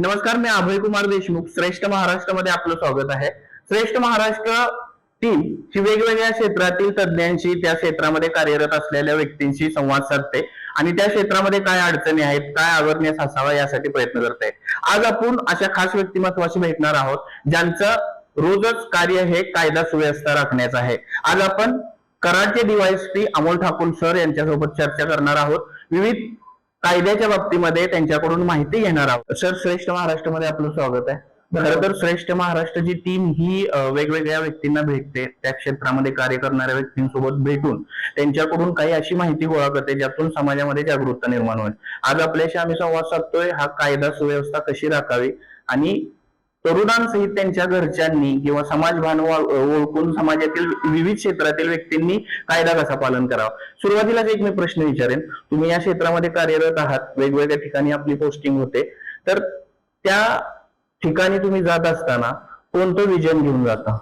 नमस्कार मी अभय कुमार देशमुख श्रेष्ठ महाराष्ट्रामध्ये आपलं स्वागत आहे. श्रेष्ठ महाराष्ट्र टीम ही वेगवेगळ्या क्षेत्रातील तज्ज्ञांशी त्या क्षेत्रामध्ये कार्यरत असलेल्या व्यक्तींशी संवाद साधते आणि त्या क्षेत्रामध्ये काय अडचणी आहेत काय अवेअरनेस असावा यासाठी प्रयत्न करते. आज आपण अशा खास व्यक्तिमत्वाशी भेटणार आहोत ज्यांचं रोजच कार्य हे कायदा सुव्यवस्था राखण्याचं आहे. आज आपण कराडचे डीवायएसपी अमोल ठाकूर सर यांच्यासोबत चर्चा करणार आहोत. विविध कायद्याच्या बाबतीमध्ये त्यांच्याकडून माहिती घेणार आहोत. सर श्रेष्ठ महाराष्ट्रामध्ये आपलं स्वागत आहे. खरं तर श्रेष्ठ महाराष्ट्राची टीम ही वेगवेगळ्या व्यक्तींना भेटते. त्या क्षेत्रामध्ये कार्य करणाऱ्या व्यक्तींसोबत भेटून त्यांच्याकडून काही अशी माहिती गोळा करते ज्यातून समाजामध्ये जागरूकता निर्माण होईल. आज आपल्याशी आम्ही संवाद साधतोय. हा कायदा सुव्यवस्था कशी राखावी आणि तरुणांसहित त्यांच्या घरच्यांनी किंवा समाजभान ओळखून समाजातील विविध क्षेत्रातील व्यक्तींनी कायदा कसा पालन करावा? सुरुवातीलाच एक मी प्रश्न विचारेन. तुम्ही या क्षेत्रामध्ये कार्यरत आहात वेगवेगळ्या ठिकाणी आपली पोस्टिंग होते. तर त्या ठिकाणी तुम्ही जात असताना कोणतं विजन घेऊन जाता?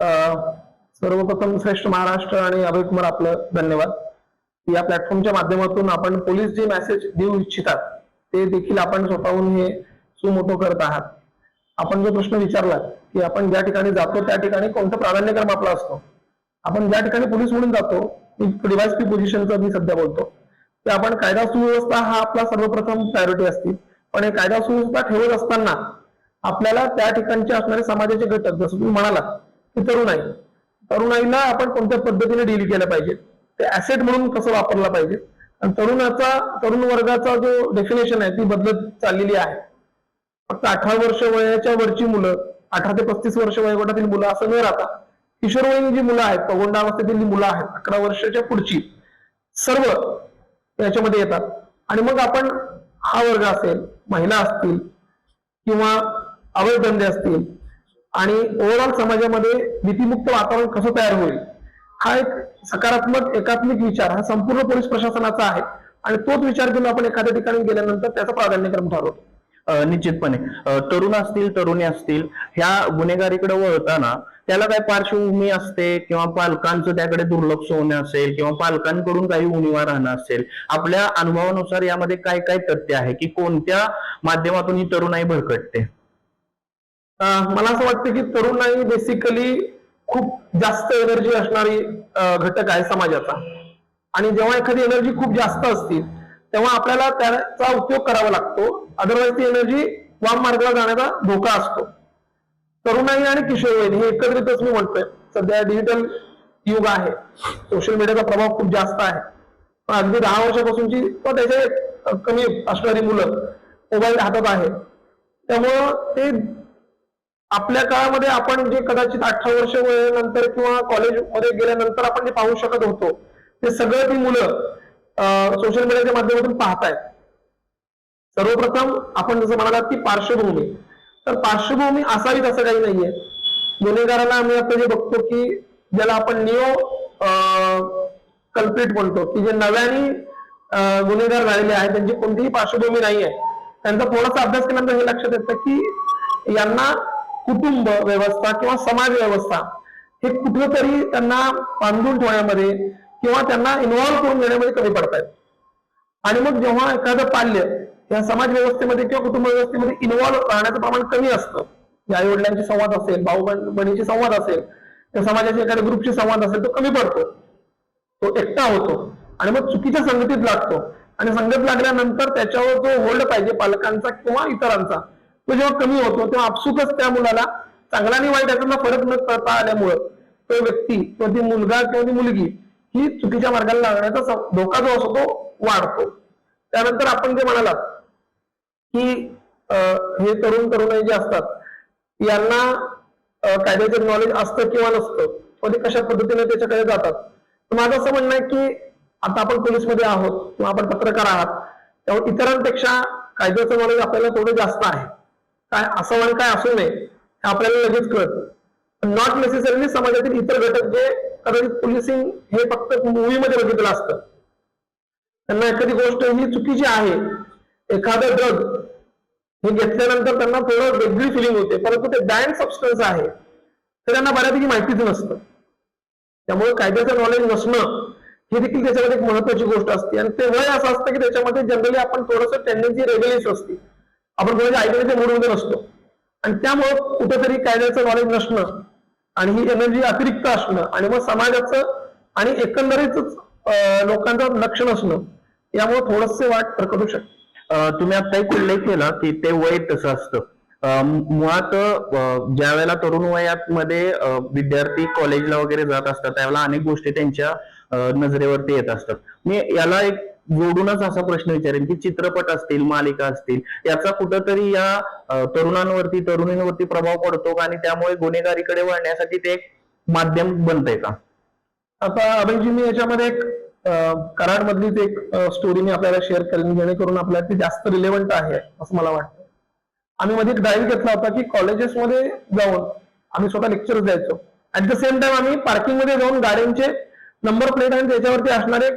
अं, सर्वप्रथम श्रेष्ठ महाराष्ट्र आणि अभय कुमार आपलं धन्यवाद. या प्लॅटफॉर्मच्या माध्यमातून आपण पोलीस जे मेसेज देऊ इच्छितात ते देखील आपण स्वतःहून हे सुमोटो करत आहात. आपण जो प्रश्न विचारला की आपण ज्या ठिकाणी जातो त्या ठिकाणी कोणतं प्राधान्यक्रम आपला असतो? आपण ज्या ठिकाणी पोलीस म्हणून जातो डिवाइस पी पोझिशनचं मी सध्या बोलतो की आपण कायदा सुव्यवस्था हा आपला सर्वप्रथम प्रायोरिटी असते. पण हे कायदा सुव्यवस्था ठेवत असताना आपल्याला त्या ठिकाणचे असणारे समाजाचे घटक जसं तुम्ही म्हणालात की तरुणाई. तरुणाईला आपण कोणत्या पद्धतीने डील केलं पाहिजे? ते ऍसेट म्हणून कसं वापरला पाहिजे? आणि तरुणाचा तरुण वर्गाचा जो डेफिनेशन आहे ती बदलत चाललेली आहे. फक्त अठरा वर्ष वयाच्या वरची मुलं अठरा ते पस्तीस वर्ष वयोगटातील मुलं असं न राहता किशोरवयीन जी मुलं आहेत पगोंडावस्थेतील जी मुलं आहेत अकरा वर्षाच्या पुढची सर्व याच्यामध्ये येतात. आणि मग आपण हा वर्ग असेल महिला असतील किंवा अवैध धंदे असतील आणि ओव्हरऑल समाजामध्ये भीतीमुक्त वातावरण कसं तयार होईल? हा एक सकारात्मक एकात्मिक विचार हा संपूर्ण पोलीस प्रशासनाचा आहे. आणि तोच विचार घेऊन आपण एखाद्या ठिकाणी गेल्यानंतर त्याचा प्राधान्यक्रम ठरवतो. निश्चितपणे. तरुण असतील तरुणी असतील ह्या गुन्हेगारीकडे वळताना त्याला काय पार्श्वभूमी असते किंवा पालकांचं त्याकडे दुर्लक्ष होणे असेल किंवा पालकांकडून काही उणीवा राहणं असेल आपल्या अनुभवानुसार यामध्ये काय काय तथ्य आहे की कोणत्या माध्यमातून ही तरुणाई भरकटते? अं, मला असं वाटतं की तरुणाई बेसिकली खूप जास्त एनर्जी असणारी घटक आहे समाजाचा. आणि जेव्हा एखादी एनर्जी खूप जास्त असतील तेव्हा आपल्याला त्याचा उपयोग करावा लागतो. अदरवाईज ती एनर्जी वाम मार्गाला जाण्याचा धोका असतो. तरुणाई आणि किशोरवयीन हे एकत्रितच मी म्हणतोय. सध्या डिजिटल युग आहे. सोशल मीडियाचा प्रभाव खूप जास्त आहे. पण अगदी दहा वर्षापासूनची किंवा त्याचे कमी असणारी मुलं मोबाईल हातात आहे. त्यामुळं ते आपल्या काळामध्ये आपण जे कदाचित अठरा वर्ष वयानंतर किंवा कॉलेजमध्ये गेल्यानंतर आपण जे पाहू शकत होतो ते सगळं ती मुलं सोशल मीडियाच्या माध्यमातून पाहतायत. सर्वप्रथम आपण जसं म्हणालात की पार्श्वभूमी. तर पार्श्वभूमी असावीच असं काही नाहीये. गुन्हेगाराला आम्ही आता जे बघतो की ज्याला आपण निओ कल्प्रिट म्हणतो की जे नव्याने गुन्हेगार झालेले आहेत त्यांची कोणतीही पार्श्वभूमी नाही आहे त्यांचा थोडासा अभ्यास केल्यानंतर हे लक्षात येतं की यांना कुटुंब व्यवस्था किंवा समाज व्यवस्था हे कुठेतरी त्यांना बांधून ठेवण्यामध्ये किंवा त्यांना इन्व्हॉल्व्ह करून घेण्यामध्ये कमी पडतायत. आणि मग जेव्हा एखादं पाल्य या समाज व्यवस्थेमध्ये किंवा कुटुंब व्यवस्थेमध्ये इन्व्हॉल्व्ह राहण्याचं प्रमाण कमी असतं आई वडिलांचे संवाद असेल भाऊ बहिण- संवाद असेल त्या समाजाच्या एखाद्या ग्रुपशी संवाद असेल तो कमी पडतो. तो एकटा होतो. आणि मग चुकीच्या संगतीत लागतो. आणि संगत लागल्यानंतर त्याच्यावर जो होल्ड पाहिजे पालकांचा किंवा इतरांचा तो जेव्हा कमी होतो तेव्हा आपसुकच त्या मुलाला चांगला आणि वाईट याचा फरक न करता आल्यामुळं तो व्यक्ती किंवा ती मुलगा किंवा ती मुलगी ही चुकीच्या मार्गाला लागण्याचा धोका जो असतो तो वाढतो. त्यानंतर आपण जे म्हणालात की हे तरुण तरुणाई जे असतात यांना कायद्याचं नॉलेज असतं किंवा नसतं किंवा ते कशा पद्धतीने त्याच्याकडे जातात? तर माझं असं म्हणणं आहे की आता आपण पोलीसमध्ये आहोत किंवा आपण पत्रकार आहात त्यामुळे इतरांपेक्षा कायद्याचं नॉलेज आपल्याला थोडं जास्त आहे. काय असं म्हण काय असू नये हे आपल्याला लगेच कळतं. नॉट नेसेसरीली समाजातील इतर घटक जे कारण पोलिसिंग हे फक्त मूवीमध्ये बघितलं असतं. त्यांना एखादी गोष्ट ही चुकीची आहे एखादं ड्रग हे घेतल्यानंतर त्यांना थोडं वेगळी फिलिंग होते परंतु ते बँड सबस्टन्स आहे तर त्यांना बऱ्यापैकी माहितीच नसतं. त्यामुळे कायद्याचं नॉलेज नसणं ही देखील त्याच्यामध्ये एक महत्वाची गोष्ट असते. आणि ते वय असं असतं की त्याच्यामध्ये जनरली आपण थोडंसं टेंडन्सी रेग्युलेस असते. आपण कोणाच्या ऐकण्याच्या मूडमध्ये नसतो. आणि त्यामुळं कुठेतरी कायद्याचं नॉलेज नसणं आणि ही एनर्जी अतिरिक्त असणं आणि मग समाजाचं आणि एकंदरीत लोकांचं लक्ष नसणं यामुळे थोडस वाट प्रकटू शकते. तुम्ही आता एक उल्लेख केला की ते वय तसं असतं. मुळात ज्या वेळेला तरुण वयात मध्ये विद्यार्थी कॉलेजला वगैरे जात असतात त्यावेळेला अनेक गोष्टी त्यांच्या नजरेवरती येत असतात. मी याला एक जोडूनच असा प्रश्न विचारेन की चित्रपट असतील मालिका असतील याचा कुठंतरी या तरुणांवरती तरुणींवरती प्रभाव पडतो का? आणि त्यामुळे गुन्हेगारीकडे वळण्यासाठी ते एक माध्यम बनतंय का? आता अभयजी मी याच्यामध्ये एक कराड मधलीच एक स्टोरी मी आपल्याला शेअर करेन जेणेकरून आपल्याला ती जास्त रिलेव्हंट आहे असं मला वाटतं. आम्ही मध्ये एक ड्राईव्ह घेतला होता की कॉलेजेसमध्ये जाऊन आम्ही स्वतः लेक्चर्स द्यायचो. ऍट द सेम टाइम आम्ही पार्किंगमध्ये जाऊन गाड्यांचे नंबर प्लेट आणि त्याच्यावरती असणारे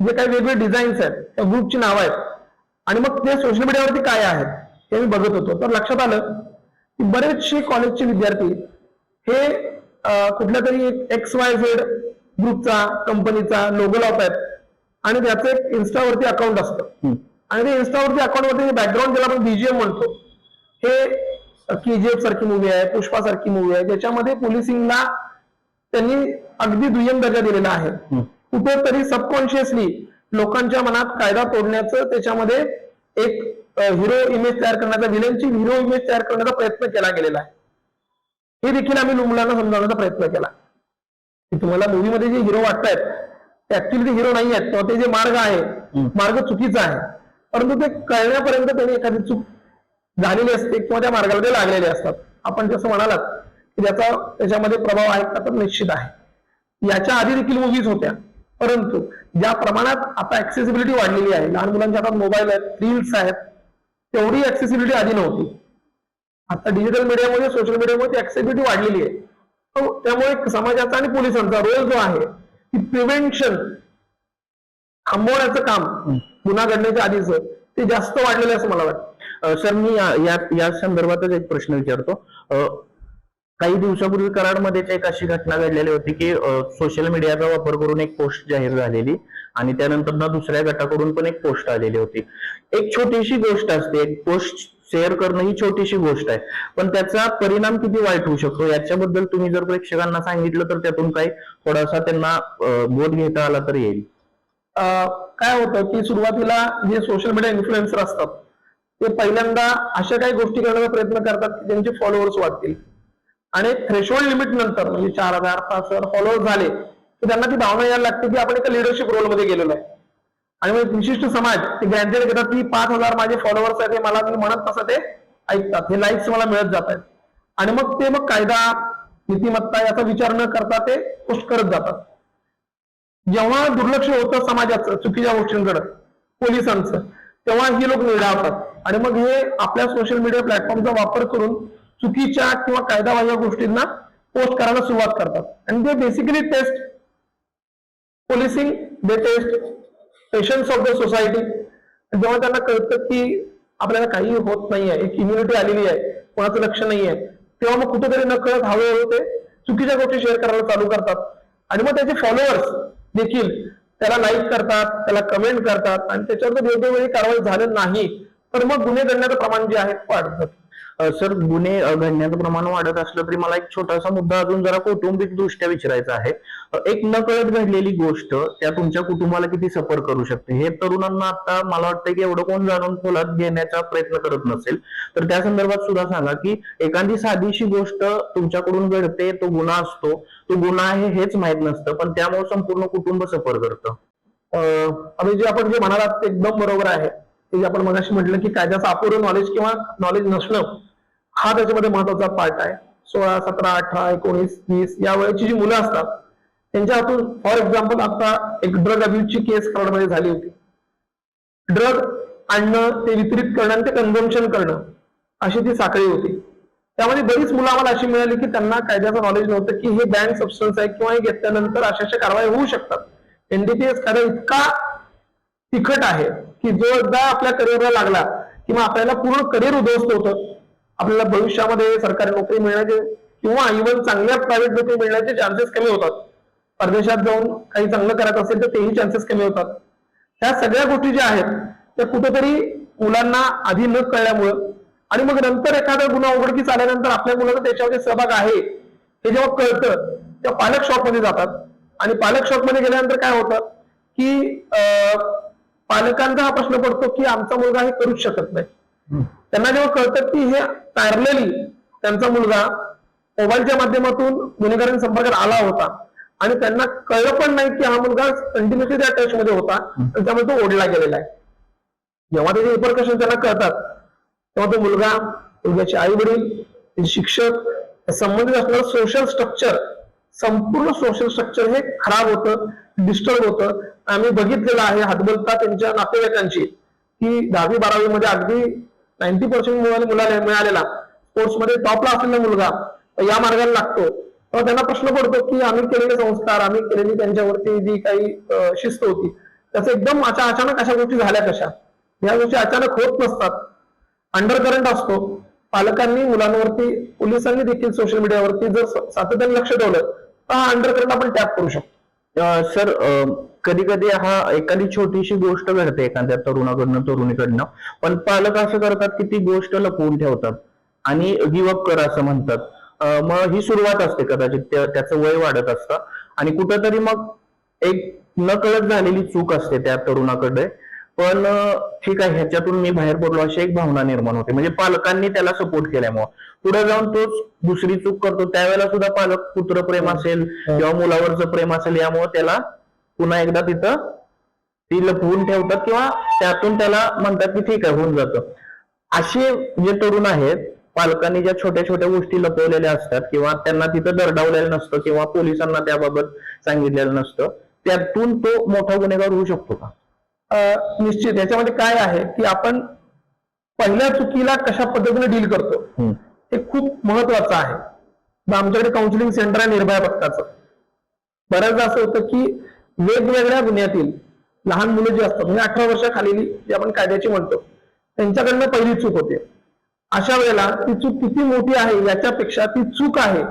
जे काही वेगवेगळे डिझाईन्स आहेत. त्या ग्रुपची नावं आहेत. आणि मग ते सोशल मीडियावरती काय आहेत हे मी बघत होतो. तर लक्षात आलं की बरेचसे कॉलेजचे विद्यार्थी हे कुठल्या तरी एक एक्स वाय झेड ग्रुपचा कंपनीचा लोगो लावतायत आणि त्याचं एक इन्स्टावरती अकाउंट असतं. आणि ते इन्स्टावरती अकाउंटवरती बॅकग्राऊंड ज्याला आपण बीजीएम म्हणतो. हे केजीएफ सारखी मूवी आहे पुष्पा सारखी मूवी आहे. ज्याच्यामध्ये पोलिसिंगला त्यांनी अगदी दुय्यम दर्जा दिलेला आहे. कुठेतरी सबकॉन्शियसली लोकांच्या मनात कायदा तोडण्याचं त्याच्यामध्ये एक हिरो इमेज तयार करण्याचा विलनची हिरो इमेज तयार करण्याचा प्रयत्न केला गेलेला आहे. हे देखील आम्ही मुलांना समजावण्याचा प्रयत्न केला. की तुम्हाला मूवीमध्ये जे हिरो वाटतायत ते ऍक्च्युली ते हिरो नाही आहेत किंवा ते जे मार्ग आहे. मार्ग चुकीचा आहे. परंतु ते कळण्यापर्यंत त्यांनी एखादी चूक झालेली असते किंवा त्या मार्गाला ते लागलेले असतात. आपण जसं म्हणालात की त्याचा त्याच्यामध्ये प्रभाव आहे का तर निश्चित आहे. याच्या आधी देखील मुव्हीज होत्या. परंतु ज्या प्रमाणात आता ऍक्सेसिबिलिटी वाढलेली आहे लहान मुलांच्या हातात मोबाईल आहेत रील्स आहेत तेवढी ऍक्सेसिबिलिटी आधी नव्हती. आता डिजिटल मीडियामध्ये सोशल मीडियामध्ये ती ऍक्सेसिबिलिटी वाढलेली आहे. त्यामुळे समाजाचा आणि पोलिसांचा रोल जो आहे की प्रिव्हेन्शन थांबवण्याचं काम गुन्हा घडण्याच्या आधीच ते जास्त वाढलेलं आहे असं मला वाटतं. सर मी या या- संदर्भातच एक प्रश्न विचारतो. काही दिवसापूर्वी कराडमध्येच एक अशी घटना घडलेली होती की सोशल मीडियाचा वापर करून एक पोस्ट जाहीर झालेली आणि त्यानंतर ना दुसऱ्या गटाकडून पण एक पोस्ट आलेली होती. एक छोटीशी गोष्ट असते एक पोस्ट शेअर करणं ही छोटीशी गोष्ट आहे. पण त्याचा परिणाम किती वाईट होऊ शकतो याच्याबद्दल तुम्ही जर प्रेक्षकांना सांगितलं तर त्यातून काही थोडासा त्यांना बोध घेता आला तर येईल. अं, काय होतं की सुरुवातीला जे सोशल मीडिया इन्फ्लुएन्सर असतात ते पहिल्यांदा अशा काही गोष्टी करण्याचा प्रयत्न करतात की त्यांचे फॉलोअर्स वाढतील. आणि थ्रेशोल्ड लिमिट नंतर म्हणजे चार हजार पाच हजार फॉलोअर झाले की त्यांना ती भावना यायला लागते की आपण एका लिडरशिप रोलमध्ये गेलेलो आहे. आणि मग विशिष्ट समाज ते ग्रँटेड घेतात की पाच हजार माझे फॉलोअर्स आहेत हे मला मी म्हणत तसं ते ऐकतात हे लाईक्स मला मिळत जात आहेत. आणि मग ते मग कायदा नीतिमत्ता याचा विचार न करता ते पोस्ट करत जातात. जेव्हा दुर्लक्ष होतं समाजाचं चुकीच्या गोष्टींकडे पोलिसांचं तेव्हा ही लोक निरावतात आणि मग हे आपल्या सोशल मीडिया प्लॅटफॉर्मचा वापर करून चुकीच्या किंवा कायदाबाह्य गोष्टींना पोस्ट करायला सुरुवात करतात. आणि ते basically test policing they test patience of the society जेव्हा त्यांना कळतं की आपल्याला काही होत नाहीये एक इम्युनिटी आलेली आहे कोणाचं लक्ष नाहीये तेव्हा मग कुठेतरी नकळत हळूहळू ते चुकीच्या गोष्टी शेअर करायला चालू करतात. आणि मग त्याचे फॉलोअर्स देखील त्याला लाईक करतात त्याला कमेंट करतात. आणि त्याच्यावर जर योग्य वेळी कारवाई झाली नाही तर मग गुन्हे घडण्याचं प्रमाण जे आहे वाढत. जातं. सर गुन्हे घडण्याचं प्रमाण वाढत असलं तरी मला एक छोटासा मुद्दा अजून जरा कौटुंबिक दृष्ट्या विचारायचा आहे. एक नकळत घडलेली गोष्ट त्या तुमच्या कुटुंबाला किती सफर करू शकते? हे तरुणांना आता मला वाटतं की एवढं कोण जाणून खोलात घेण्याचा प्रयत्न करत नसेल. तर त्या संदर्भात सुद्धा सांगा की एखादी साधीशी गोष्ट तुमच्याकडून घडते तो गुन्हा असतो. तो गुन्हा आहे हेच माहीत नसतं पण त्यामुळे संपूर्ण कुटुंब सफर करतं. अं, आणि जे आपण जे म्हणालात ते एकदम बरोबर आहे. ते जे आपण मगाशी म्हटलं की कायद्याचं अपुरं नॉलेज किंवा नॉलेज नसणं. हा त्याच्यामध्ये महत्त्वाचा पार्ट आहे. सोळा सतरा अठरा एकोणीस वीस या वयाची जी मुलं असतात त्यांच्या हातून फॉर एक्झाम्पल आता एक ड्रग अब्युजची केस कराडमध्ये झाली होती. ड्रग आणणं ते वितरित करणं आणि ते कन्झम्पन करणं अशी ती साखळी होती. त्यामध्ये बरीच मुलं आम्हाला अशी मिळाली की त्यांना कायद्याचं नॉलेज नव्हतं की हे बँड सबस्टन्स आहे किंवा हे घेतल्यानंतर अशा अशा कारवाई होऊ शकतात. एनडीपीएस कायदा इतका तिखट आहे की जो एकदा आपल्या करिअरला लागला किंवा आपल्याला पूर्ण करिअर उद्ध्वस्त होतं आपल्याला भविष्यामध्ये सरकारी नोकरी मिळण्याचे किंवा इव्हन चांगल्या प्रायव्हेट नोकरी मिळण्याचे चान्सेस कमी होतात. परदेशात जाऊन काही चांगलं करायचं असेल तर तेही चान्सेस कमी होतात. ह्या सगळ्या गोष्टी ज्या आहेत त्या कुठेतरी मुलांना आधी न कळल्यामुळं आणि मग नंतर एखादा गुन्हा उघडकीस आल्यानंतर आपल्या मुलाचा त्याच्यामध्ये सहभाग आहे हे जेव्हा कळतं तेव्हा पालक शॉकमध्ये जातात. आणि पालक शॉकमध्ये गेल्यानंतर काय होतं की पालकांचा हा प्रश्न पडतो की आमचा मुलगा हे करूच शकत नाही. त्यांना जेव्हा कळतं की हे पॅरलली त्यांचा मुलगा मोबाईलच्या माध्यमातून गुन्हेगारांच्या संपर्कात आला होता आणि त्यांना कळलं पण नाही की हा मुलगा कंटिन्युअसली त्या टच मध्ये होता आणि त्यामुळे तो ओढला गेलेला आहे. जेव्हा त्याचे रिपरकशन त्यांना कळतात तेव्हा तो मुलगा मुलग्याचे आई वडील शिक्षक संबंधित असणारं सोशल स्ट्रक्चर संपूर्ण सोशल स्ट्रक्चर हे खराब होतं डिस्टर्ब होतं. आम्ही बघितलेलं आहे हातबलता त्यांच्या नातेवाईकांची की दहावी बारावी मध्ये अगदी नाईन्टी पर्सेंट मुलाला मिळालेला. स्पोर्ट्समध्ये टॉपला असलेला मुलगा या मार्गाला लागतो. तेव्हा त्यांना प्रश्न पडतो की आम्ही केलेले संस्कार आम्ही केलेली त्यांच्यावरती जी काही शिस्त होती त्याचं एकदम अशा अचानक अशा गोष्टी झाल्या कशा? या गोष्टी अचानक होत नसतात. अंडर करंट असतो. पालकांनी मुलांवरती पोलिसांनी देखील सोशल मीडियावरती जर सातत्याने लक्ष ठेवलं तर हा अंडर करंट आपण टॅप करू शकतो. सर कधी कधी हा एखादी छोटीशी गोष्ट घडते एखाद्या तरुणाकडनं तरुणीकडनं. पण पालक असं करतात की ती गोष्ट लपवून ठेवतात आणि गिवअप कर असं म्हणतात. मग ही सुरुवात असते कदाचित त्या- त्याचं वय वाढत असतं. आणि कुठंतरी मग एक नकळत झालेली चूक असते त्या तरुणाकडे. पण ठीक आहे ह्याच्यातून मी बाहेर पडलो अशी एक भावना निर्माण होते. म्हणजे पालकांनी त्याला सपोर्ट केल्यामुळे. पुढे जाऊन तोच दुसरी चूक करतो. त्यावेळेला सुद्धा पालक पुत्र प्रेम असेल किंवा मुलावरचं प्रेम असेल यामुळे त्याला पुन्हा एकदा तिथं ती लपवून ठेवतात किंवा त्यातून त्याला म्हणतात की ठीक आहे होऊन जातं. असे जे तरुण आहेत पालकांनी ज्या छोट्या छोट्या गोष्टी लपवलेल्या असतात किंवा त्यांना तिथं दरडावलेलं नसतं किंवा पोलिसांना त्याबाबत सांगितलेलं नसतं त्यातून तो मोठा गुन्हेगार होऊ शकतो का? निश्चित. याच्यामध्ये काय आहे की आपण पहिल्या चुकीला कशा पद्धतीने डील करतो. हे खूप महत्वाचं आहे. आमच्याकडे काउन्सिलिंग सेंटर आहे निर्भया पथकाचं. बऱ्याचदा असं होतं की वेगवेगळ्या गुन्ह्यातील लहान मुलं जी असतात म्हणजे अठरा वर्षाखालील जे आपण कायद्याची म्हणतो त्यांच्याकडनं पहिली चूक होते. अशा वेळेला ती चूक किती मोठी आहे याच्यापेक्षा ती चूक आहे.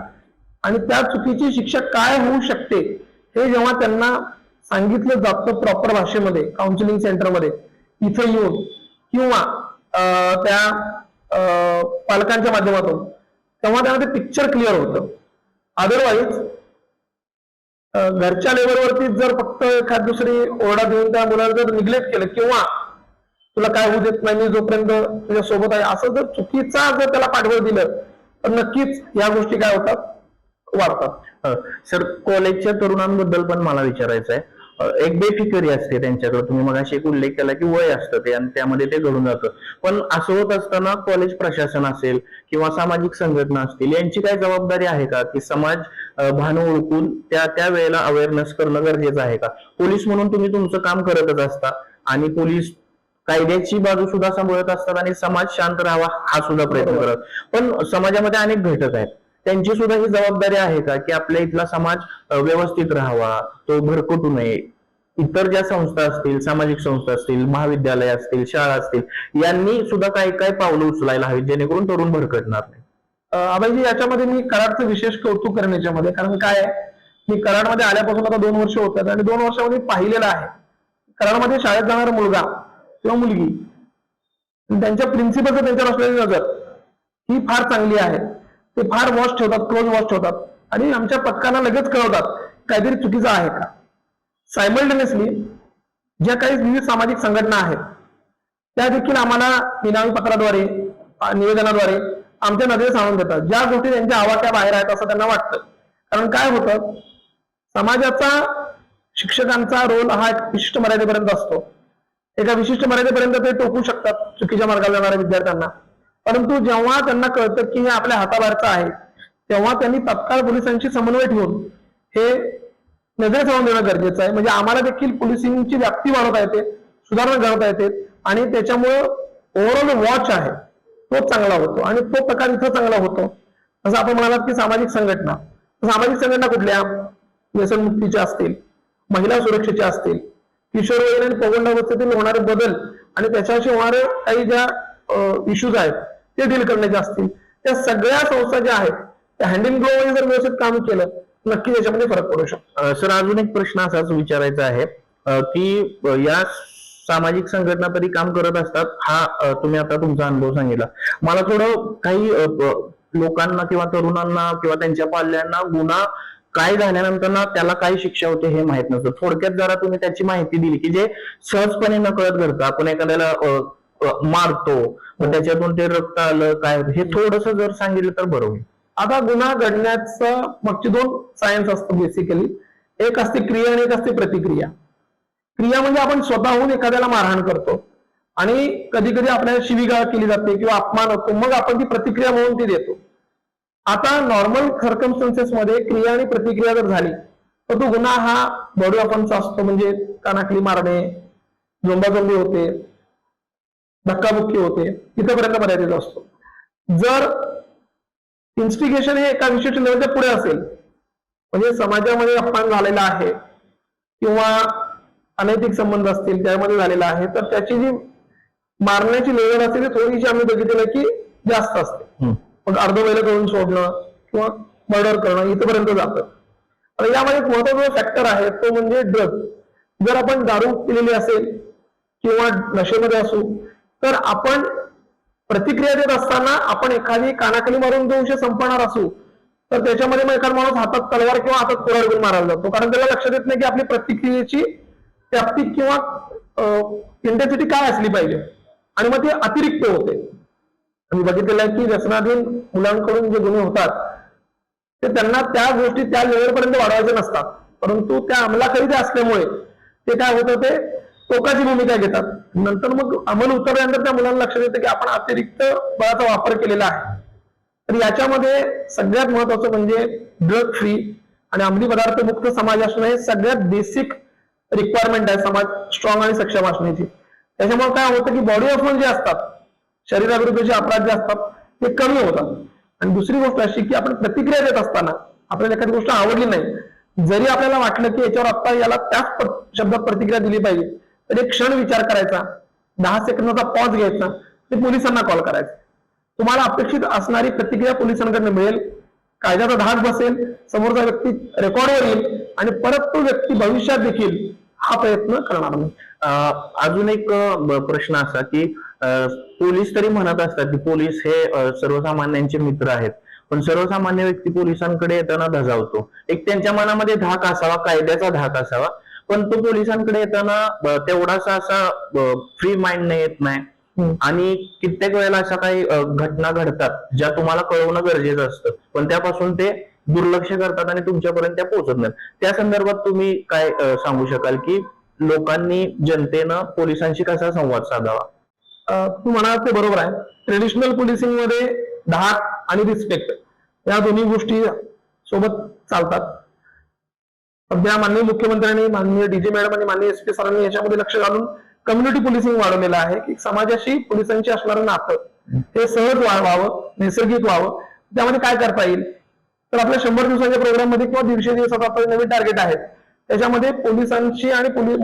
आणि त्या चुकीची शिक्षा काय होऊ शकते हे जेव्हा त्यांना सांगितलं जातं प्रॉपर भाषेमध्ये काउन्सिलिंग सेंटरमध्ये इथं येऊन किंवा अं, त्या अं, पालकांच्या माध्यमातून तेव्हा त्यांना ते पिक्चर क्लिअर होतं. अदरवाईज घरच्या लेवलवरती जर फक्त एखाद दुसरी ओरडा देऊन त्या मुलाला जर निग्लेक्ट केलं किंवा तुला काय होऊ देत नाही मी जोपर्यंत तुझ्या सोबत आहे असं जर चुकीचा जर त्याला पाठबळ दिलं तर नक्कीच या गोष्टी काय होतात? वाढतात. सर कॉलेजच्या तरुणांबद्दल पण मला विचारायचं आहे एक बेफिकरी असते त्यांच्याकडे. तुम्ही मग एक उल्लेख केला की वय असतं ते आणि त्यामध्ये ते घडून जातं. पण असं होत असताना कॉलेज प्रशासन असेल किंवा सामाजिक संघटना असतील यांची काय जबाबदारी आहे का? की समाज भान ओळखून त्या त्या वेळेला अवेअरनेस करणं गरजेचं आहे का? पोलीस म्हणून तुम्ही तुमचं काम करतच असता आणि पोलीस कायद्याची बाजू सुद्धा सांभाळत असतात आणि समाज शांत राहावा हा सुद्धा प्रयत्न. करत. पण समाजामध्ये अनेक घटक आहेत. त्यांची सुद्धा ही जबाबदारी आहे का? की आपल्या इथला समाज व्यवस्थित राहावा तो भरकटू नये. इतर ज्या संस्था असतील सामाजिक संस्था असतील महाविद्यालय असतील शाळा असतील यांनी सुद्धा काही काही पावलं उचलायला हवीत जेणेकरून तरुण भरकटणार नाही. अभयजी याच्यामध्ये मी कराडचं विशेष कौतुक करेन याच्यामध्ये कारण काय आहे? मी कराडमध्ये आल्यापासून आता दोन वर्ष होतात आणि दोन वर्षामध्ये पाहिलेलं आहे. कराडमध्ये शाळेत जाणारा मुलगा किंवा मुलगी त्यांच्या प्रिन्सिपलचं त्यांच्यावर असलेली नजर ही फार चांगली आहे. ते फार वॉच ठेवतात क्लोज वॉच ठेवतात. आणि आमच्या पथकाला लगेच कळवतात काहीतरी चुकीचं आहे का? सायमल्टेनियसली ज्या काही विविध सामाजिक संघटना आहेत त्या देखील आम्हाला निनावी पत्राद्वारे निवेदनाद्वारे आमच्या नजरेस आणून देतात. ज्या गोष्टी त्यांच्या आवाक्या बाहेर आहेत असं त्यांना वाटतं. कारण काय होतं? समाजाचा शिक्षकांचा रोल हा एक विशिष्ट मर्यादेपर्यंत असतो. एका विशिष्ट मर्यादेपर्यंत ते टोकू शकतात चुकीच्या मार्गाला जाणाऱ्या विद्यार्थ्यांना. परंतु जेव्हा त्यांना कळतं की हे आपल्या हाताबाहेरचं आहे तेव्हा त्यांनी तत्काळ पोलिसांशी समन्वय ठेवून हे नजरेस आणून देणं गरजेचं आहे. म्हणजे आम्हाला देखील पोलिसिंगची व्याप्ती वाढवता येते सुधारणा घडवता येते आणि त्याच्यामुळं ओव्हरऑल वॉच आहे तो चांगला होतो आणि तो प्रकार इथं चांगला होतो. जसं आपण म्हणालात की सामाजिक संघटना. सामाजिक संघटना कुठल्या? व्यसनमुक्तीच्या असतील महिला सुरक्षेच्या असतील किशोरवयीन आणि पौगंडावस्थेतील होणारे बदल आणि त्याच्याशी होणारे काही ज्या इश्यूज आहेत ते डील करण्याचे असतील. त्या सगळ्या संस्था ज्या आहेत त्या हँडिंग ग्लोमध्ये जर व्यवस्थित काम केलं नक्की त्याच्यामध्ये फरक पडू शकतो. सर अजून एक प्रश्न असाच विचारायचा आहे. की या सामाजिक संघटना तरी काम करत असतात हा तुम्ही आता तुमचा अनुभव सांगितला. मला थोडं काही लोकांना किंवा तरुणांना किंवा त्यांच्या पाल्यांना गुन्हा काय झाल्यानंतर ना त्याला काय शिक्षा होते हे माहीत नसतं. थोडक्यात जरा तुम्ही त्याची माहिती दिली की जे सहजपणे नकळत घडतं. आपण एखाद्याला मारतो मग त्याच्यातून ते रक्त आलं काय हे थोडस जर सांगितलं तर बरं होईल. आता गुन्हा घडण्याचं मागची दोन सायन्स असतं बेसिकली एक असते क्रिया आणि एक असते प्रतिक्रिया. क्रिया म्हणजे आपण स्वतःहून एखाद्याला मारहाण करतो. आणि कधी कधी आपल्याला शिवीगाळ केली जाते किंवा अपमान होतो मग आपण ती प्रतिक्रिया म्हणून ती देतो. आता नॉर्मल सर्कमस्टन्सेस मध्ये क्रिया आणि प्रतिक्रिया जर झाली तर तो गुन्हा हा बॉडी ऑफन्स असतो म्हणजे कानाखली मारणे झोंबाझोंबी होते धक्काबुक्की होते इथपर्यंत मर्यादित असतो. जर इन्स्टिगेशन हे एका विशिष्ट लेवलच्या पुढे असेल म्हणजे समाजामध्ये अपमान झालेला आहे किंवा अनैतिक संबंध असतील त्यामध्ये झालेला आहे तर त्याची जी मारण्याची लेवल असते ती थोडीशी आम्ही बघितलेलं की जास्त असते. मग अर्धवैल करून सोडणं किंवा मर्डर करणं इथपर्यंत जातं. आता यामध्ये एक महत्त्वाचा फॅक्टर आहे तो म्हणजे ड्रग जर आपण दारू पिलेली असेल किंवा नशेमध्ये असू तर आपण प्रतिक्रिया देत असताना आपण एखादी कानाखाली मारून दोनशे संपणार असू तर त्याच्यामध्ये मग एखादा माणूस हातात तलवार किंवा हातात कुऱ्हाड घेऊन मारायला जातो. कारण त्याला लक्षात येत नाही की आपली प्रतिक्रियेची व्याप्ती किंवा इंटेन्सिटी काय असली पाहिजे. आणि मग ती अतिरिक्त होते. आम्ही बघितलेलं आहे की व्यसनाधीन मुलांकडून जे गुन्हे होतात ते त्यांना त्या गोष्टी त्या लेवलपर्यंत वाढवायचे नसतात. परंतु त्या अंमलाखोरीच्या असल्यामुळे ते काय होतं ते टोकाची भूमिका घेतात. नंतर मग अंमल उतरल्यानंतर त्या मुलांना लक्षात येतं की आपण अतिरिक्त बळाचा वापर केलेला आहे. तर याच्यामध्ये सगळ्यात महत्वाचं म्हणजे ड्रग फ्री आणि अंमली पदार्थ मुक्त समाज असणं हे सगळ्यात बेसिक रिक्वायरमेंट आहे समाज स्ट्रॉंग आणि सक्षम असण्याची. त्याच्यामुळे काय होतं की बॉडी ऑफ जे असतात शरीराविरुद्धचे अपराध जे असतात ते कमी होतात. आणि दुसरी गोष्ट अशी की आपण प्रतिक्रिया देत असताना आपल्याला एखादी गोष्ट आवडली नाही जरी आपल्याला वाटलं की याच्यावर आता याला त्याच शब्दात प्रतिक्रिया दिली पाहिजे तर एक क्षण विचार करायचा. दहा सेकंदाचा पॉज घ्यायचा. ते पोलिसांना कॉल करायचा. तुम्हाला अपेक्षित असणारी प्रतिक्रिया पोलिसांकडनं मिळेल. कायद्याचा धाक बसेल. समोरचा व्यक्ती रेकॉर्डवर येईल. आणि परत तो व्यक्ती भविष्यात देखील हा प्रयत्न करणार नाही. अजून एक प्रश्न असा की पोलीस तरी म्हणत असतात की पोलीस हे सर्वसामान्यांचे मित्र आहेत. पण सर्वसामान्य व्यक्ती पोलिसांकडे येताना धजावतो. एक त्यांच्या मनामध्ये धाक असावा कायद्याचा धाक असावा. पण तो पोलिसांकडे येताना तेवढासा असा फ्री माइंड येत नाही. आणि कित्येक वेळेला अशा काही घटना घडतात ज्या तुम्हाला कळवणं गरजेचं असतं. पण त्यापासून ते दुर्लक्ष करतात आणि तुमच्यापर्यंत त्या पोहोचत नाहीत. त्या संदर्भात तुम्ही काय सांगू शकाल की लोकांनी जनतेनं पोलिसांशी कसा संवाद साधावा? तू म्हणाल ते बरोबर आहे. ट्रेडिशनल पोलिसिंगमध्ये धाक आणि रिस्पेक्ट या दोन्ही गोष्टी सोबत चालतात. सध्या माननीय मुख्यमंत्र्यांनी माननीय डीजी मॅडम आणि माननीय एस पी सरांनी याच्यामध्ये लक्ष घालून कम्युनिटी पोलिसिंग वाढवलेलं आहे की समाजाशी पोलिसांची असणारं नातं हे सहज व्हावं नैसर्गिक व्हावं. त्यामध्ये काय करता येईल? तर आपल्या शंभर दिवसाच्या प्रोग्राममध्ये किंवा दीडशे दिवसाचा आपले नवीन टार्गेट आहेत. त्याच्यामध्ये पोलिसांशी आणि पोलीस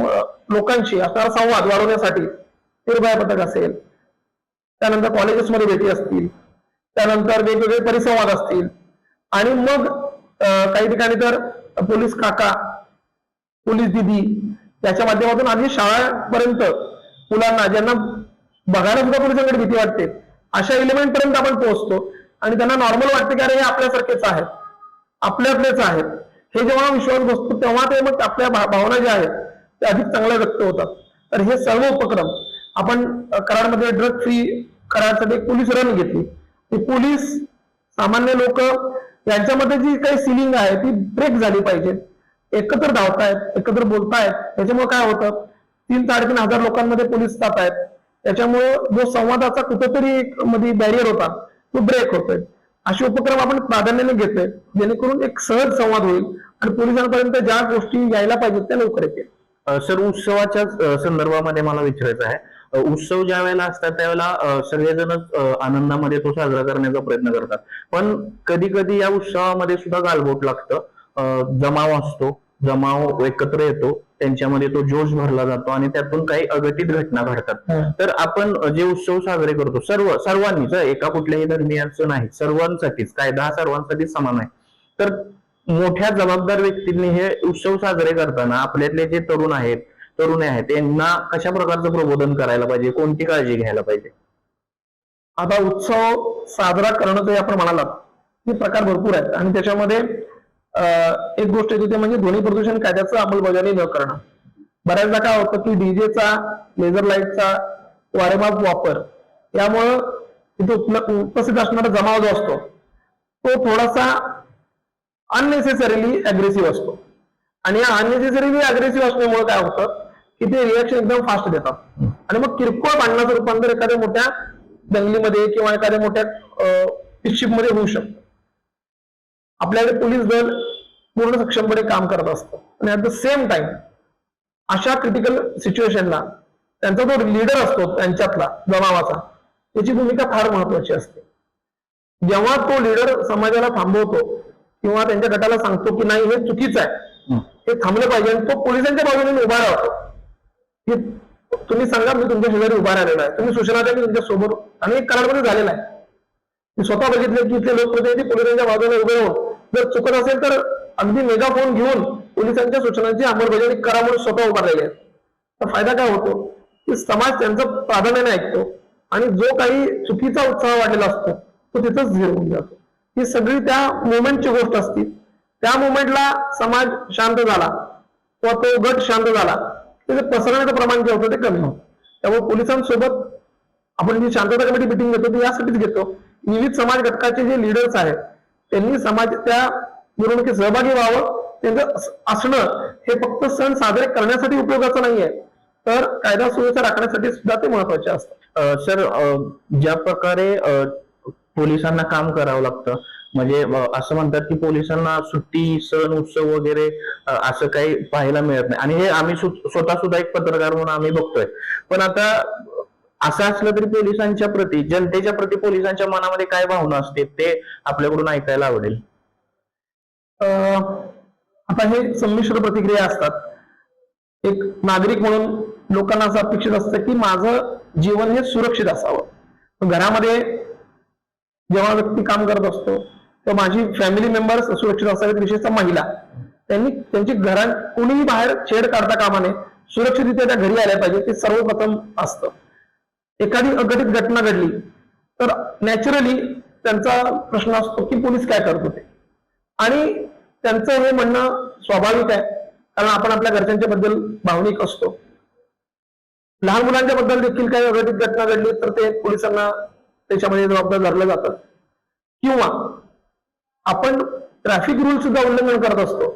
लोकांशी असणारा संवाद वाढवण्यासाठी निर्भया पथक असेल त्यानंतर कॉलेजेसमध्ये भेटी असतील त्यानंतर वेगवेगळे परिसंवाद असतील. आणि मग काही ठिकाणी तर पोलीस काका पोलीस दिदी याच्या माध्यमातून आधी शाळापर्यंत मुलांना ज्यांना बघायला सुद्धा पोलिसांकडे भीती वाटते अशा एलिमेंट पर्यंत आपण पोहोचतो. आणि त्यांना नॉर्मल वाटते की अरे हे आपल्यासारखेच आहेत. आपल्यातलेच आहेत. हे जेव्हा विश्वास बसतो तेव्हा ते मग आपल्या भावना ज्या आहेत त्या अधिक चांगल्या व्यक्त होतात. तर हे सर्व उपक्रम आपण अ, कराडमध्ये ड्रग फ्री कराडसाठी एक पोलीस रन घेतली. ते पोलीस सामान्य लोक यांच्यामध्ये जी काही सिलिंग आहे ती ब्रेक झाली पाहिजे. एकत्र धावतायत एकत्र बोलतायत त्याच्यामुळे काय होतं? तीन साडेतीन हजार लोकांमध्ये पोलीस जात आहेत त्याच्यामुळे जो संवादाचा कुठेतरी एक मध्ये बॅरियर होता तो ब्रेक होतोय. असे उपक्रम आपण प्राधान्याने घेतोय जेणेकरून एक सहज संवाद होईल आणि पोलिसांपर्यंत ज्या गोष्टी यायला पाहिजेत त्या लवकर येतील. सर उत्सवाच्या संदर्भामध्ये मला विचारायचं आहे. उत्सव ज्या वेळेला असतात त्यावेळेला सगळेजणच आनंदामध्ये तो साजरा करण्याचा प्रयत्न करतात. पण कधी कधी या उत्सवामध्ये सुद्धा गालबोट लागतं. जमाव असतो. जमाव एकत्र येतो. त्यांच्यामध्ये तो जोश भरला जातो आणि त्यातून काही अघटित घटना घडतात. तर आपण जे उत्सव साजरे करतो सर्व सर्वांनीच एका कुठल्याही धर्मियांचं नाही सर्वांसाठीच कायदा हा सर्वांसाठीच समान आहे. तर मोठ्या जबाबदार व्यक्तींनी हे उत्सव साजरे करताना आपल्यातले जे तरुण आहेत तरुण आहेत त्यांना कशा प्रकारचं प्रबोधन करायला पाहिजे? कोणती काळजी घ्यायला पाहिजे? आता उत्सव साजरा करणं तर आपण म्हणालात हे प्रकार भरपूर आहेत. आणि त्याच्यामध्ये एक गोष्ट येते ते म्हणजे ध्वनी प्रदूषण कायद्याचं अंमलबजावणी न करणं. बऱ्याचदा काय होतं की डीजेचा लेझर लाईटचा वारेमाप वापर त्यामुळं तिथे उपस्थित असणारा जमाव जो असतो तो थोडासा अननेसेसरीली अग्रेसिव्ह असतो. आणि या अननेसेसरीली अग्रेसिव्ह असल्यामुळे काय होतं? की ते रिॲक्शन एकदम फास्ट देतात. आणि मग किरकोळ भांडणाचं रूपांतर एखाद्या मोठ्या दंगलीमध्ये किंवा एखाद्या मोठ्या मध्ये होऊ शकतं. आपल्याकडे पोलीस दल पूर्ण सक्षमपणे काम करत असतं. आणि ऍट द सेम टाइम अशा क्रिटिकल सिच्युएशनला त्यांचा जो लीडर असतो त्यांच्यातला जमावाचा त्याची भूमिका फार महत्वाची असते. जेव्हा तो लीडर समाजाला थांबवतो किंवा त्यांच्या गटाला सांगतो की नाही हे चुकीचं आहे. हे थांबलं पाहिजे आणि तो पोलिसांच्या बाजूने उभा राहतो. की तुम्ही सांगा मी तुमच्या शेजारी उभा राहिलेला आहे. तुम्ही सूचना द्या मी तुमच्यासोबत आणि एक झालेला आहे. मी स्वतः बघितले की इथले लोकप्रतिनिधी पोलिसांच्या बाजूने उभे राहून. जर चुकत असेल तर अगदी मेगाफोन घेऊन पोलिसांच्या सूचनांची अंमलबजावणी करा म्हणून स्वतः उभा राहिले तर फायदा काय होतो? की समाज त्यांचं प्राधान्याने ऐकतो आणि जो काही चुकीचा उत्साह वाढलेला असतो तो तिथंच झिर होऊन जातो. ही सगळी त्या मुवमेंटची गोष्ट असते. त्या मुवमेंटला समाज शांत झाला. किंवा तो गट शांत झाला. त्याचं पसरण्याचं प्रमाण जे होतं ते कमी होतं. त्यामुळे पोलिसांसोबत आपण जी शांतता कमिटी मिटिंग घेतो ती यासाठीच घेतो. विविध समाज घटकाचे जे लिडर्स आहेत त्यांनी समाज त्या मिरवणुकीत सहभागी व्हावं त्यांचं असणं हे फक्त सण साजरे करण्यासाठी उपयोगाचं नाहीये. तर कायदा सुव्यवस्था राखण्यासाठी सुद्धा ते महत्त्वाचे असतात. सर ज्या प्रकारे पोलिसांना काम करावं लागतं म्हणजे असं म्हणतात की पोलिसांना सुट्टी सण उत्सव वगैरे असं काही पाहायला मिळत नाही. आणि हे आम्ही स्वतः सुद्धा एक पत्रकार म्हणून आम्ही बघतोय. पण आता असं असलं तरी पोलिसांच्या प्रती जनतेच्या प्रती पोलिसांच्या मनामध्ये काय भावना असते ते आपल्याकडून ऐकायला आवडेल. अं, आता हे संमिश्र प्रतिक्रिया असतात. एक नागरिक म्हणून लोकांना असं अपेक्षित असतं की माझं जीवन हे सुरक्षित असावं. घरामध्ये जेव्हा व्यक्ती काम करत असतो तर माझी फॅमिली मेंबर्स सुरक्षित असावेत विशेषतः महिला त्यांनी त्यांची घरात कोणीही बाहेर छेड काढता कामा नये. सुरक्षितरित्या त्या घरी आल्या पाहिजे ते सर्वप्रथम असतं. एखादी अघटित घटना घडली तर नॅचरली त्यांचा प्रश्न असतो की पोलीस काय करत होते? आणि त्यांचं हे म्हणणं स्वाभाविक आहे कारण आपण आपल्या घरच्यांच्या बद्दल भावनिक असतो. लहान मुलांच्या बद्दल देखील काही अघटित घटना घडली तर ते पोलिसांना त्याच्यामध्ये जबाबदार धरलं जातं. किंवा आपण ट्रॅफिक रूल सुद्धा उल्लंघन करत असतो.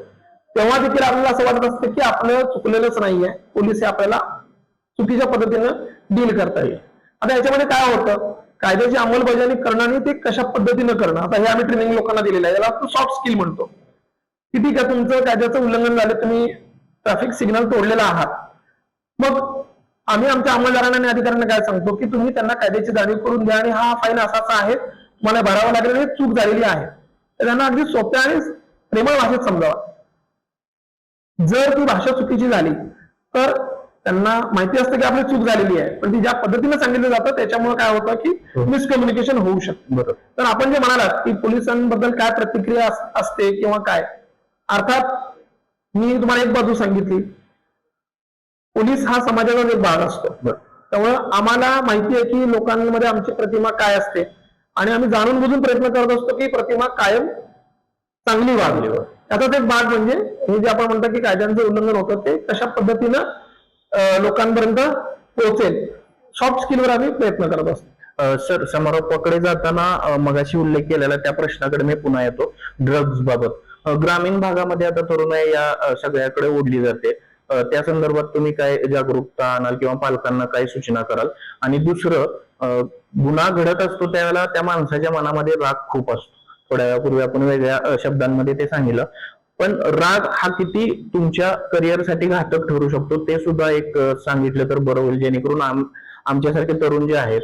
तेव्हा देखील आपल्याला असं वाटत असतं की आपलं चुकलेलंच नाहीये. पोलीस हे आपल्याला चुकीच्या पद्धतीनं डील करता येईल आता याच्यामध्ये काय होतं? कायद्याची अंमलबजावणी करणं आणि ते कशा पद्धतीनं करणं? आता हे आम्ही ट्रेनिंग लोकांना दिलेलं आहे. याला आपण सॉफ्ट स्किल म्हणतो. की ठीक आहे तुमचं कायद्याचं उल्लंघन झालं तुम्ही ट्रॅफिक सिग्नल तोडलेला आहात. मग आम्ही आमच्या अंमलदारांना आणि अधिकाऱ्यांना काय सांगतो की तुम्ही त्यांना कायद्याची जाणीव करून द्या आणि हा फाईन असाचा आहे तुम्हाला भरावा लागेल चूक झालेली आहे. तर त्यांना अगदी सोप्या आणि प्रेमळ भाषेत समजावा. जर ती भाषा चुकीची झाली तर त्यांना माहिती असतं की आपली चूक झालेली आहे. पण ती ज्या पद्धतीने सांगितलं जातं त्याच्यामुळे काय होतं की मिसकम्युनिकेशन होऊ शकतं. बरोबर. तर आपण जे म्हणालात की पोलिसांबद्दल काय प्रतिक्रिया अस- असते किंवा काय अर्थात मी तुम्हाला एक बाजू सांगितली. पोलीस हा समाजाचा एक भाग असतो. त्यामुळं आम्हाला माहिती आहे की लोकांमध्ये आमची प्रतिमा काय असते. आणि आम्ही जाणून बुजून प्रयत्न करत असतो की प्रतिमा कायम चांगली वागली त्याचाच एक भाग म्हणजे हे जे आपण म्हणतो की कायद्यांचं उल्लंघन होतं ते कशा पद्धतीनं लोकांपर्यंत पोहोचेल सॉफ्ट स्किलवर आम्ही प्रयत्न करत असतो. सर समारोपाकडे जाताना मगाशी उल्लेख केलेला त्या प्रश्नाकडे मी पुन्हा येतो. ड्रग्ज बाबत. ग्रामीण भागामध्ये आता तरुणाई या सगळ्याकडे ओढली जाते. त्या संदर्भात तुम्ही काय जागरूकता आणाल किंवा पालकांना काय सूचना कराल? आणि दुसरं गुन्हा घडत असतो त्यावेळेला त्या माणसाच्या मनामध्ये राग खूप असतो. थोड्या वेळापूर्वी आपण वेगळ्या शब्दांमध्ये ते सांगितलं. पण राग हा किती तुमच्या करिअरसाठी घातक ठरू शकतो ते सुद्धा एक सांगितलं तर बरं होईल. जेणेकरून आम आमच्यासारखे तरुण जे आहेत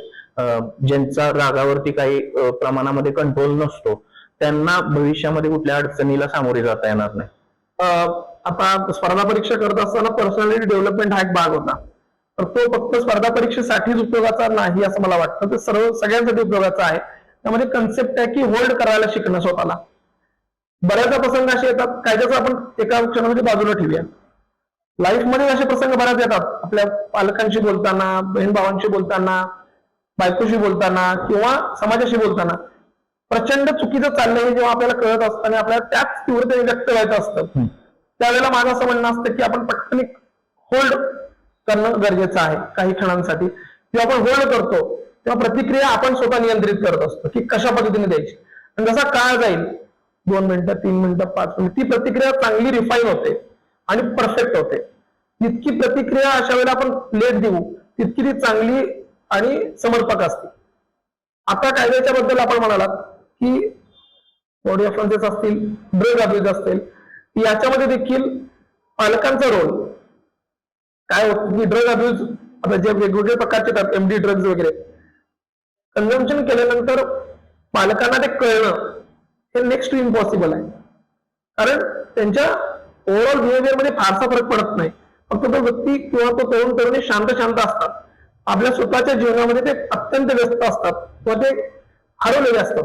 ज्यांचा रागावरती काही प्रमाणामध्ये कंट्रोल नसतो त्यांना भविष्यामध्ये कुठल्या अडचणीला सामोरे जाता येणार नाही. आता स्पर्धा परीक्षा करत असताना पर्सनॅलिटी डेव्हलपमेंट हा एक भाग होता. तर तो फक्त स्पर्धा परीक्षेसाठीच उपयोगाचा नाही असं मला वाटतं. ते सर्व सगळ्यांसाठी उपयोगाचा आहे. त्यामध्ये कन्सेप्ट आहे की होल्ड करायला शिकणं स्वतःला. बऱ्याचदा प्रसंग असे येतात. कायद्याचं आपण एका क्षणामध्ये बाजूला ठेवूया. लाईफमध्ये असे प्रसंग बऱ्याच येतात. आपल्या पालकांशी बोलताना बहीण भावांशी बोलताना बायकोशी बोलताना किंवा समाजाशी बोलताना. प्रचंड चुकीचं चाललंय जेव्हा आपल्याला कळत असतं आणि आपल्याला त्याच तीव्रतेने व्यक्त व्हायचं असतं. त्यावेळेला माझं असं म्हणणं असतं की आपण पटकन होल्ड करणं गरजेचं आहे काही क्षणांसाठी. जेव्हा आपण होल्ड करतो तेव्हा प्रतिक्रिया आपण स्वतः नियंत्रित करत असतो की कशा पद्धतीने द्यायची. आणि जसा काळ जाईल दोन मिनिटं तीन मिनिटं पाच मिनिटं ती प्रतिक्रिया चांगली रिफाईन होते आणि परफेक्ट होते. जितकी प्रतिक्रिया अशा वेळेला आपण लेट देऊ तितकी ती चांगली आणि समर्पक असते. आता कायद्याच्या बद्दल आपण म्हणालात की बॉडी ऑफ असतील ड्रग अब्युज असतील याच्यामध्ये देखील पालकांचा रोल काय होतं? की ड्रग अब्युज आता जे वेगवेगळे प्रकारचे येतात एमडी ड्रग्ज वगैरे. कन्झम्पशन केल्यानंतर पालकांना ते कळणं हे नेक्स्ट टू इम्पॉसिबल आहे. कारण त्यांच्या ओव्हरऑल बिहेव्हिअरमध्ये फारसा फरक पडत नाही. फक्त तो व्यक्ती किंवा तो तरुण तरुणी शांत शांत असतात. आपल्या स्वतःच्या जीवनामध्ये ते अत्यंत व्यस्त असतात. किंवा ते हरवलेले असतात.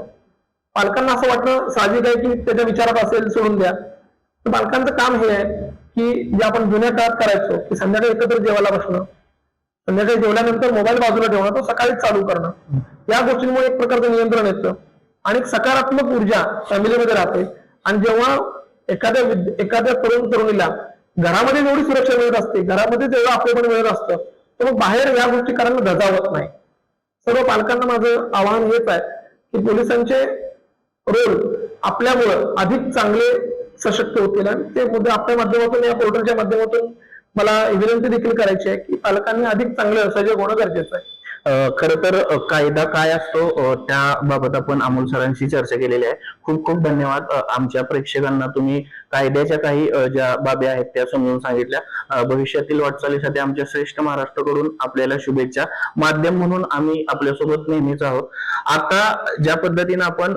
पालकांना असं वाटणं साहजिक आहे की त्याच्या विचारात असेल सोडून द्या. तर पालकांचं काम हे आहे. की जे आपण जुन्या काळात करायचो की संध्याकाळी एकत्र जेवायला बसणं संध्याकाळी जेवल्यानंतर मोबाईल बाजूला ठेवणं तो सकाळीच चालू करणं. या गोष्टींमुळे एक प्रकारचं नियंत्रण येतं. आणि सकारात्मक ऊर्जा फॅमिलीमध्ये राहते. आणि जेव्हा एखाद्या एखाद्या तरुण तरुणीला घरामध्ये जेवढी सुरक्षा मिळत असते घरामध्ये जेवढं आपलेपण मिळत असतं तर मग बाहेर या गोष्टी करायला धजावत नाही. सर्व पालकांना माझं आवाहन हेच आहे की पोलिसांचे रोल आपल्यामुळं अधिक चांगले सशक्त होतील. आणि ते मुद्दे आपल्या माध्यमातून या पोर्टलच्या माध्यमातून मला विनंती देखील करायची आहे की पालकांनी अधिक चांगलं सजग होणं गरजेचं आहे. खर तर कायदा काय असतो त्या त्याबाबत आपण अमोल सरांशी चर्चा केलेली आहे. खूप खूप धन्यवाद. आमच्या प्रेक्षकांना तुम्ही कायद्याच्या काही ज्या बाबी आहेत त्या समजून सांगितल्या. भविष्यातील वाटचालीसाठी आमच्या श्रेष्ठ महाराष्ट्राकडून आपल्याला शुभेच्छा. माध्यम म्हणून आम्ही आपल्यासोबत नेहमीच आहोत. आता ज्या पद्धतीनं आपण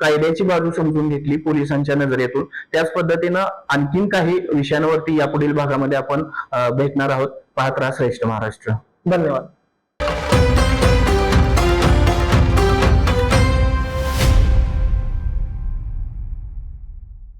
कायद्याची बाजू समजून घेतली पोलिसांच्या नजरेतून त्याच पद्धतीनं आणखीन काही विषयांवरती यापुढील भागामध्ये आपण भेटणार आहोत. पाहत राहा श्रेष्ठ महाराष्ट्र. धन्यवाद.